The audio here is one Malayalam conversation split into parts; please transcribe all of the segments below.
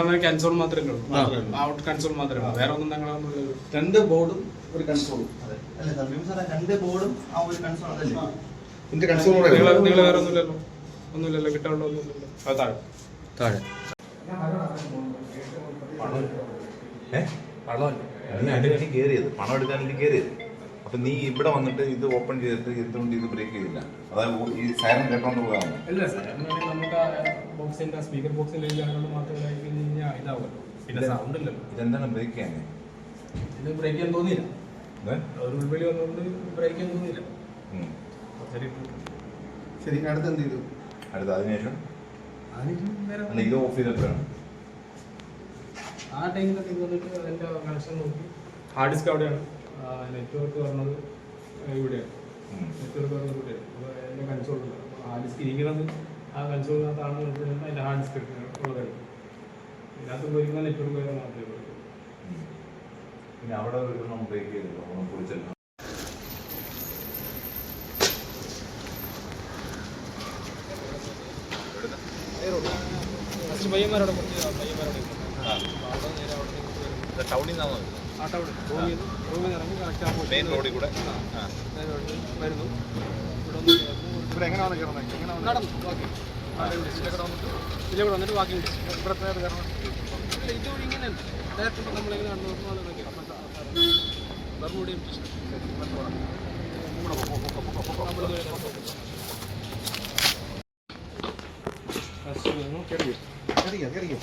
അവിടെ കൺസോൾ മാത്രമേ ഉള്ളൂ. ഔട്ട് കൺസോൾ മാത്രമേ ഉള്ളൂ. വേറെ ഒന്നും ഞങ്ങളെ രണ്ട് ബോർഡും ഒരു കൺസോളും രണ്ട് ബോർഡും ആ ഒരു കൺസോൾ ഇതിന്റെ കൺസോൾ നിങ്ങൾ വേറെ ഒന്നുമില്ലല്ലോ. ഒന്നുമില്ലല്ലോ കിട്ടാനുള്ള ഒന്നുമില്ലല്ലോ. അത് താഴെ. താഴെ. പണം അതിന് വേണ്ടി കയറിയത് പണം എടുക്കാൻ വേണ്ടി കയറിയത് അപ്പൊ നീ ഇവിടെ വന്നിട്ട് ഇത് ഓപ്പൺ ചെയ്തിട്ട് എന്തുകൊണ്ട് ഇത് ബ്രേക്ക് ചെയ്തില്ല? അതായത് ഈ സൈറൻ കേട്ടോണ്ട് പോകാമോ? അല്ല സാർ എന്നാണെങ്കിൽ നമുക്ക് ബോക്സിന്റെ സ്പീക്കർ കഴിഞ്ഞാൽ ഇതാവുമല്ലോ പിന്നെ സൗണ്ട് ഇല്ലല്ലോ. ഇതെന്താണ് ബ്രേക്ക് ചെയ്യാൻ ഇത് ബ്രേക്ക് ചെയ്യാൻ തോന്നിയില്ല. ഒരു ഉൾവിളി വന്നുകൊണ്ട് ബ്രേക്ക് ചെയ്യാൻ തോന്നിയില്ല. ശരി ശരി അടുത്ത് എന്ത് ചെയ്തു? അടുത്ത അതിനുശേഷം അല്ല ഇത് ഓഫ് ചെയ്തപ്പോഴാണ് ആ ടൈമിലൊക്കെ വന്നിട്ട് അതിന്റെ കണക്ഷൻ നോക്കി. ഹാർഡ് ഡിസ്ക് അവിടെയാണ്. നെറ്റ്വർക്ക് പറഞ്ഞത് ഇവിടെയാണ് നെറ്റ്വർക്ക് പറഞ്ഞത് ഇവിടെയാണ് അപ്പോൾ അതിന്റെ ആ ഹാർഡ് ഡിസ്ക് ഇരിക്കുന്നത് ആ കൺസോളിനകത്താണെന്ന് വെച്ചിട്ടുണ്ടെങ്കിൽ അതിന്റെ ഹാർഡ് ഡിസ്ക് ഉള്ളത്. ഇതിനകത്ത് പോയിരിക്കുന്ന നെറ്റ്വർക്ക് വരെ മാത്രമേ ഉള്ളൂ. പിന്നെ അവിടെ ഒരു ബ്രേക്ക് ചെയ്തല്ലോ പൊളിച്ചല്ലോ ഫസ്റ്റ് പയ്യന്മാരോടെ കുറച്ച് പയ്യന്മാരോടെ ടൗണിൽ നിന്നാണോ ആട്ടോ അവിടെ റൂമിൽ നിന്ന് റൂമിൽ നിന്ന് ഇറങ്ങി കറക്റ്റ് ആ മെയിൻ റോഡിൽ കൂടെ. ആ. വരുന്നു. ഇവിടെ ഒന്ന് ഇവിടെ എങ്ങനെയാണ് കയറുന്നത്? എങ്ങനെ നടന്നു വാക്കിംഗ് ഇതിലൂടെ വന്നിട്ട് വാക്കിംഗ് ഇവിടെ നേരം കയറണം? ഇല്ല, ഇതുവഴി ഇങ്ങനെ ഡയറക്റ്റ് ഇപ്പം നമ്മളിങ്ങനെ നടന്നു നോക്കുമ്പോൾ ബർമൂടിയും കയറിയോ കയറിയോ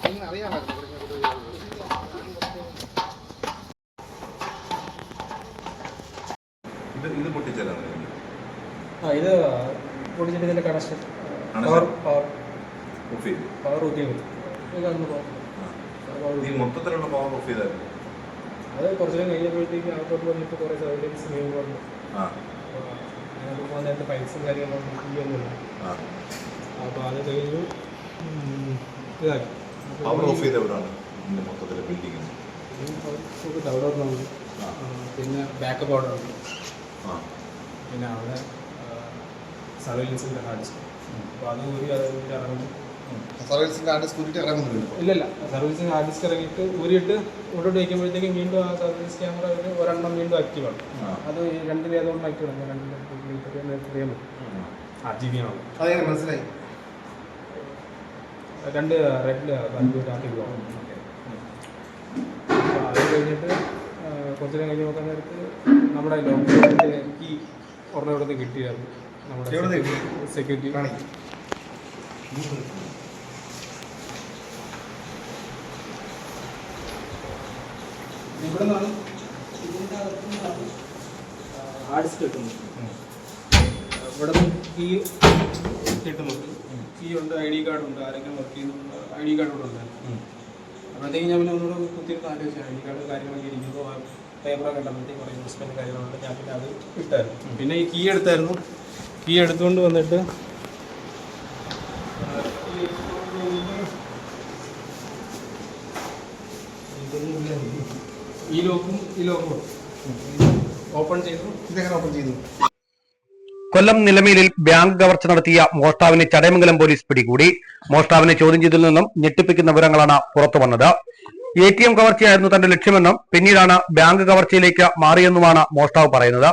എങ്ങനെ അറിയാമായിരുന്നു ഇവിടെ ഇങ്ങനെ കൊണ്ടുപോയി ഇത് ഇത് പൊട്ടിച്ചതാണ് ആ ഇത് പൊടിച്ചിട്ട് ഇതിന്റെ കണക്ഷൻ? പവർ പവർ ഓഫ് ചെയ്തു. മൊത്തത്തിലുള്ള പവർ ഓഫ് ചെയ്തായിരുന്നു. അത് കുറച്ച് നേരം കഴിഞ്ഞപ്പോഴത്തേക്ക് അകത്തോട്ട് വന്നിട്ട് കുറേ സർവീസ് വന്നു. അതിനകത്ത് പോകാൻ നേരത്തെ പൈസയും കാര്യങ്ങളൊന്നും അപ്പോൾ അത് കഴിഞ്ഞു ഇതാക്കി. പവർ ഓഫ് ചെയ്തവരാണ് മൊത്തത്തിലെ ബിൽഡിംഗ് അവിടെ. ആ, പിന്നെ ബാക്കപ്പ് അവിടെ ഉണ്ട്. പിന്നെ അവിടെ സർവൈലൻസിന്റെ ഹാർഡ് ഡിസ്ക് അപ്പോൾ അത് ഊരി ഇറങ്ങി. സർവീസിന്റെ ഇല്ലല്ല സർവീസിങ് ഹാർഡ് ഡിസ്ക് ഇറങ്ങിയിട്ട് ഊരിയിട്ട് ഇവിടോട്ട് വയ്ക്കുമ്പോഴത്തേക്കും വീണ്ടും ആ സർവീസ് ക്യാമറ ഒരു ഒരെണ്ണം വീണ്ടും ആക്റ്റീവ് ആണ്. അത് ഈ വേദവും ആക്റ്റീവ് ആണ്. പറ്റും ആ ജി ബി ആണ് മനസ്സിലായി? രണ്ട് റെഡ് ബൾബ് ആക്റ്റീവ് ആണ് അത് കഴിഞ്ഞിട്ട് കുറച്ച് നേരം കഴിഞ്ഞ് നോക്കാൻ നേരത്ത് നമ്മുടെ ലോക്കലിന്റെ കീ ഒരെണ്ണം ഇവിടുന്ന് കിട്ടിയായിരുന്നു? നമ്മുടെ സെക്യൂരിറ്റി ഇവിടെ നിന്നാണ് ഇതിന്റെ ഇവിടെ നിന്ന് കീ കിട്ടുന്നുണ്ട് കീ ഉണ്ട് ഐ ഡി കാർഡ് ഉണ്ട് ആരെങ്കിലും വർക്ക് ചെയ്യുന്നുണ്ട് ഐ ഡി കാർഡ് ഇവിടെ ഉണ്ട്. അപ്പോഴത്തേക്ക് ഞാൻ പിന്നെ ഒന്നുകൂടെ കുത്തിയിരുന്ന് ആലോചിച്ചു ഐ ഡി കാർഡ് കാര്യങ്ങളൊക്കെ ഇരിക്കുമ്പോൾ പേപ്പറൊക്കെ ഉണ്ടപ്പോഴത്തേക്ക് കുറേ ഇൻവെസ്റ്റ്മെന്റ് കാര്യങ്ങളുണ്ട് ഞാൻ പിന്നെ അത് ഇട്ടായിരുന്നു. പിന്നെ ഈ കീ എടുത്തായിരുന്നു. കീ എടുത്തുകൊണ്ട് വന്നിട്ട്. ഈ ലോക്കും ഈ ലോക്കും ഓപ്പൺ ചെയ്തു. ഇതെങ്ങനെ ഓപ്പൺ ചെയ്തു? കൊല്ലം നിലമേലിൽ ബാങ്ക് കവർച്ച നടത്തിയ മോഷ്ടാവിനെ ചടയമംഗലം പോലീസ് പിടികൂടി. മോഷ്ടാവിനെ ചോദ്യം ചെയ്തതിൽ നിന്നും ഞെട്ടിപ്പിക്കുന്ന വിവരങ്ങളാണ് പുറത്തു വന്നത്. എ ടി എം കവർച്ചയായിരുന്നു തന്റെ ലക്ഷ്യമെന്നും പിന്നീടാണ് ബാങ്ക് കവർച്ചയിലേക്ക് മാറിയെന്നുമാണ് മോഷ്ടാവ് പറയുന്നത്.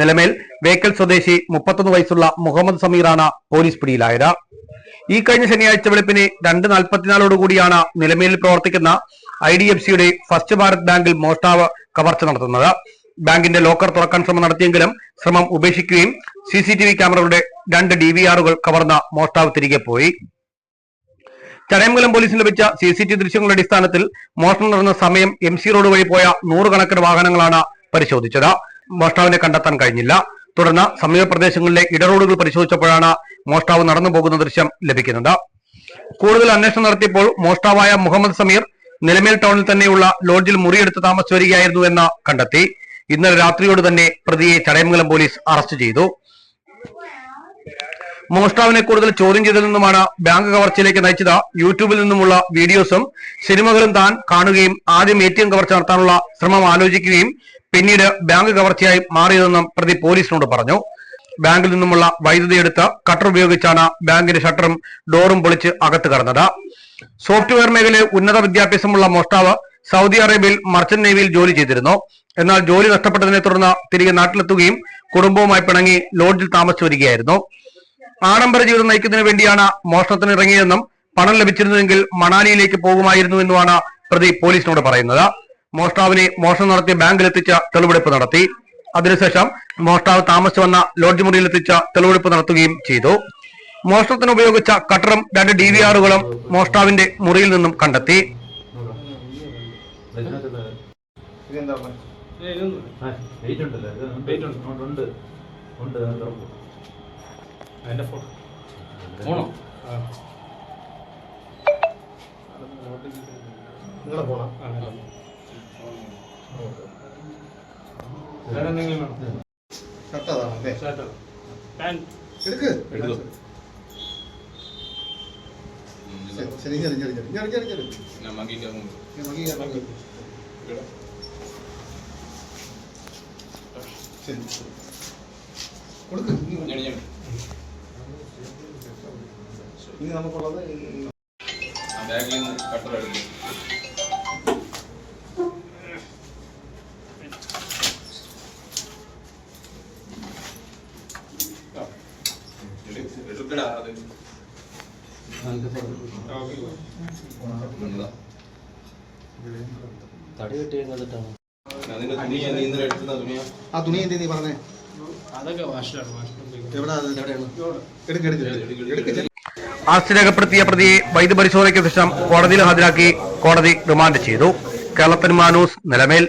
നിലമേൽ വേക്കൽ സ്വദേശി മുപ്പത്തൊന്ന് വയസ്സുള്ള മുഹമ്മദ് സമീറാണ് പോലീസ് പിടിയിലായത്. ഈ കഴിഞ്ഞ ശനിയാഴ്ച വെളുപ്പിന് രണ്ട് നാൽപ്പത്തിനാലോടുകൂടിയാണ് നിലമേലിൽ പ്രവർത്തിക്കുന്ന ഐ ഡി എഫ് സിയുടെ ഫസ്റ്റ് ഭാരത് ബാങ്കിൽ മോഷ്ടാവ് കവർച്ച നടത്തുന്നത്. ബാങ്കിന്റെ ലോക്കർ തുറക്കാൻ ശ്രമം നടത്തിയെങ്കിലും ശ്രമം ഉപേക്ഷിക്കുകയും സി സി ടി വി ക്യാമറകളുടെ രണ്ട് ഡി വി ആറുകൾ കവർന്ന മോഷ്ടാവ് തിരികെ പോയി. ചടയമംഗലം പോലീസിന് ലഭിച്ച സി സി ടി ദൃശ്യങ്ങളുടെ അടിസ്ഥാനത്തിൽ മോഷണം നടന്ന സമയം എം സി റോഡ് വഴി പോയ നൂറുകണക്കിന് വാഹനങ്ങളാണ് പരിശോധിച്ചത്. മോഷ്ടാവിനെ കണ്ടെത്താൻ കഴിഞ്ഞില്ല. തുടർന്ന് സമീപ പ്രദേശങ്ങളിലെ ഇടറോഡുകൾ പരിശോധിച്ചപ്പോഴാണ് മോഷ്ടാവ് നടന്നു പോകുന്ന ദൃശ്യം ലഭിക്കുന്നത്. കൂടുതൽ അന്വേഷണം നടത്തിയപ്പോൾ മോഷ്ടാവായ മുഹമ്മദ് സമീർ നിലമേൽ ടൗണിൽ തന്നെയുള്ള ലോഡ്ജിൽ മുറിയെടുത്ത് താമസിച്ചു വരികയായിരുന്നു എന്ന് കണ്ടെത്തി. ഇന്നലെ രാത്രിയോട് തന്നെ പ്രതിയെ ചടയമംഗലം പോലീസ് അറസ്റ്റ് ചെയ്തു. മോഷ്ടാവിനെ കൂടുതൽ ചോദ്യം ചെയ്തതിൽ നിന്നുമാണ് ബാങ്ക് കവർച്ചയിലേക്ക് നയിച്ചത്. യൂട്യൂബിൽ നിന്നുമുള്ള വീഡിയോസും സിനിമകളും താൻ കാണുകയും ആദ്യം എ ടി എം കവർച്ച നടത്താനുള്ള ശ്രമം ആലോചിക്കുകയും പിന്നീട് ബാങ്ക് കവർച്ചയായി മാറിയതെന്നും പ്രതി പോലീസിനോട് പറഞ്ഞു. ബാങ്കിൽ നിന്നുമുള്ള വൈദ്യുതി എടുത്ത് കട്ടർ ഉപയോഗിച്ചാണ് ബാങ്കിന്റെ ഷട്ടറും ഡോറും പൊളിച്ച് അകത്ത് കടന്നത്. സോഫ്റ്റ്വെയർ മേഖലയിൽ ഉന്നത വിദ്യാഭ്യാസമുള്ള മോഷ്ടാവ് സൗദി അറേബ്യയിൽ മർച്ചന്റ് നേവിയിൽ ജോലി ചെയ്തിരുന്നു. എന്നാൽ ജോലി നഷ്ടപ്പെട്ടതിനെ തുടർന്ന് തിരികെ നാട്ടിലെത്തുകയും കുടുംബവുമായി പിണങ്ങി ലോഡ്ജിൽ താമസിച്ചു വരികയായിരുന്നു. ആഡംബര ജീവിതം നയിക്കുന്നതിന് വേണ്ടിയാണ് മോഷണത്തിന് ഇറങ്ങിയതെന്നും പണം ലഭിച്ചിരുന്നുവെങ്കിൽ മണാലിയിലേക്ക് പോകുമായിരുന്നു എന്നുമാണ് പ്രതി പോലീസിനോട് പറയുന്നത്. മോഷ്ടാവിനെ മോഷണം നടത്തിയ ബാങ്കിലെത്തിച്ച തെളിവെടുപ്പ് നടത്തി. അതിനുശേഷം മോഷ്ടാവ് താമസിച്ചു വന്ന ലോഡ്ജ് മുറിയിലെത്തിച്ച് തെളിവെടുപ്പ് നടത്തുകയും ചെയ്തു. മോഷണത്തിന് ഉപയോഗിച്ച കട്ടറും രണ്ട് ഡി വി ആറുകളും മോഷ്ടാവിന്റെ മുറിയിൽ നിന്നും കണ്ടെത്തി. നിങ്ങളെ പോണോ? ഷർട്ട് അതാണ് അല്ലേ എടുക്ക്. ശരി, ശരി ശരി ശരി ശരി ശരി ശരി കൊടുക്ക് ഇനി നമുക്കുള്ളത് ബാഗിൽ നിന്ന് കട്ടർ എടുത്തു തടി എടുത്തുന്ന ആ തുണി എന്ത് നീ പറഞ്ഞേ? എടുക്ക് രേഖപ്പെടുത്തിയ പ്രതിയെ വൈദ്യപരിശോധനയ്ക്ക് ശേഷം കോടതിയിൽ ഹാജരാക്കി കോടതി റിമാൻഡ് ചെയ്തു. കേരളത്തിന് മാനൂസ് നിലമേൽ.